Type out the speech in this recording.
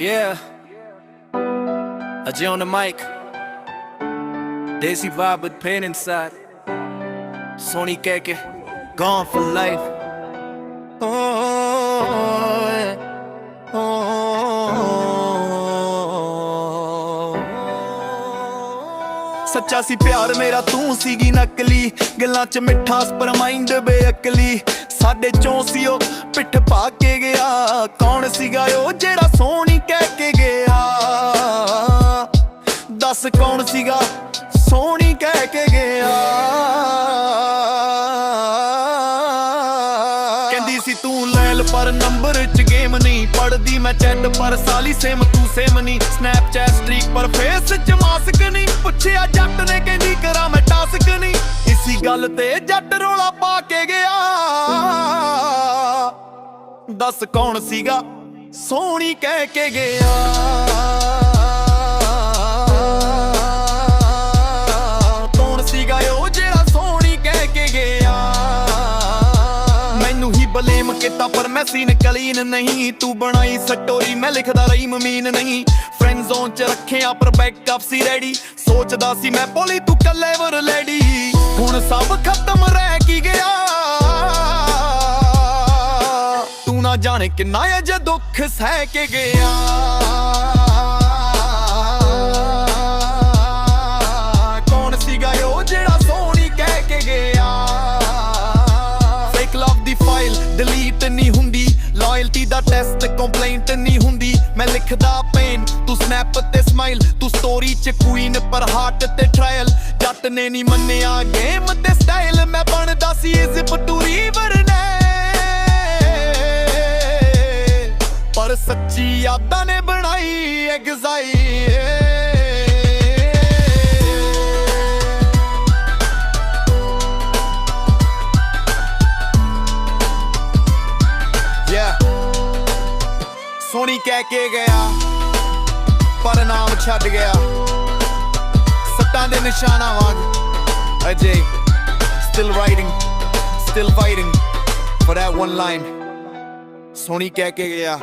Yeah. Ajay on the mic. Daisy vibe with pain inside. Sony Keke, gone for life. Oh, yeah. oh. ਸੱਚਾ ਸੀ ਪਿਆਰ ਮੇਰਾ ਤੂੰ ਸੀਗੀ ਨਕਲੀ ਗੱਲਾਂ 'ਚ ਮਿੱਠਾ ਪਰ ਮਾਈਂਡ ਬੇਅਕਲੀ ਸਾਡੇ ਚੋਂ ਸੀ ਉਹ ਪਿੱਠ ਪਾ ਕੇ ਗਿਆ। ਕੌਣ ਸੀਗਾ ਉਹ ਜਿਹੜਾ ਸੋਹਣੀ ਕਹਿ ਕੇ ਗਿਆ? ਦੱਸ ਕੌਣ ਸੀਗਾ ਸੋਹਣੀ ਕਹਿ ਕੇ ਗਿਆ? ਕਹਿੰਦੀ ਸੀ, ਤੂੰ ਲੈਲ ਪਰ ਨੰਬਰ ਚ ਗੇਮ ਨਹੀਂ ਪੜਦੀ ਮੈਂ ਚੈਟ ਪਰ ਸਾਲੀ ਸੇਮ, ਤੂੰ ਸੇਮ ਨਹੀਂ। ਸਨੈਪਚੈਟ ਸਟ੍ਰੀਕ ਪਰ ਫੇਸ ਚ ਮਾਸਕ ਨਹੀਂ। ਪੁੱਛਿਆ ਜੱਟ ਨੇ, ਕਹਿੰਦੀ ਕਰਾਂ ਮੈਂ ਟਾਸਕ ਨਹੀਂ। ਇਸੀ ਗੱਲ ਤੇ ਜੱਟ ਰੋਲਾ ਪਾ ਕੇ ਗਏ ਦੱਸ ਕੌਣ ਸੀਗਾ? ਸੋਹਣੀ ਕਹਿ ਕੇ ਗਿਆ। ਕੌਣ ਸੀਗਾ ਉਹ ਜਿਹੜਾ ਸੋਹਣੀ ਕਹਿ ਕੇ ਗਿਆ? ਮੈਨੂੰ ਹੀ ਬਲੇਮ ਕੀਤਾ, ਪਰ ਮੈਂ ਸੀਨ ਕਲੀਨ ਨਹੀਂ। ਤੂੰ ਬਣਾਈ ਸਟੋਰੀ ਮੈਂ ਲਿਖਦਾ ਰਹੀ ਮਮੀਨ ਨਹੀਂ। ਫਰੈਂਡ ਜ਼ੋਨ ਚ ਰੱਖਿਆ, ਪਰ ਬੈਕਅਪ ਸੀ ਰੈਡੀ ਸੋਚਦਾ ਸੀ ਮੈਂ ਬੋਲੀ ਤੂੰ ਕੱਲੇ ਵਰ ਲੈਡੀ ਹੁਣ ਸਭ ਖਤਮ ਰਹਿ ਕੀ ਗਿਆ। ਜਾਣੇ ਕਿੰਨਾ ਇਹ ਜੇ ਦੁੱਖ ਸਹਿ ਕੇ ਗਿਆ। ਡਿਲੀਟ ਨਹੀਂ ਹੁੰਦੀ। ਲਾਇਲਟੀ ਦਾ ਟੈਸਟ ਕੰਪਲੇਂਟ ਨਹੀਂ ਹੁੰਦੀ। ਮੈਂ ਲਿਖਦਾ ਪੇਨ ਤੂੰ ਸਨੈਪ ਤੇ ਸਮਾਈਲ ਤੂੰ ਸਟੋਰੀ ਚ ਕੁਈਨ ਪਰ ਹਾਰਟ ਤੇ ਟ੍ਰਾਇਲ ਜੱਟ ਨੇ ਨਹੀਂ ਮੰਨਿਆ ਗੇਮ ਤੇ ਸਟਾਈਲ ਮੈਂ ਬਣਦਾ ਸੀ ਜ਼ਿਪ ਟੂ ਰੀਵਰ ਨੇ ਸੱਚੀ ਯਾਦਾਂ ਨੇ ਬਣਾਈ ਐਗਜ਼ਾਈ ਸੋਹਣੀ ਕਹਿ ਕੇ ਗਿਆ, ਪਰ ਨਾਮ ਛੱਡ ਗਿਆ। ਸੱਟਾਂ ਦੇ ਨਿਸ਼ਾਨਾਂ ਵਾਂਗ ਅਜੇ still writing still fighting for that one line ਸੋਹਣੀ ਕਹਿ ਕੇ ਗਿਆ।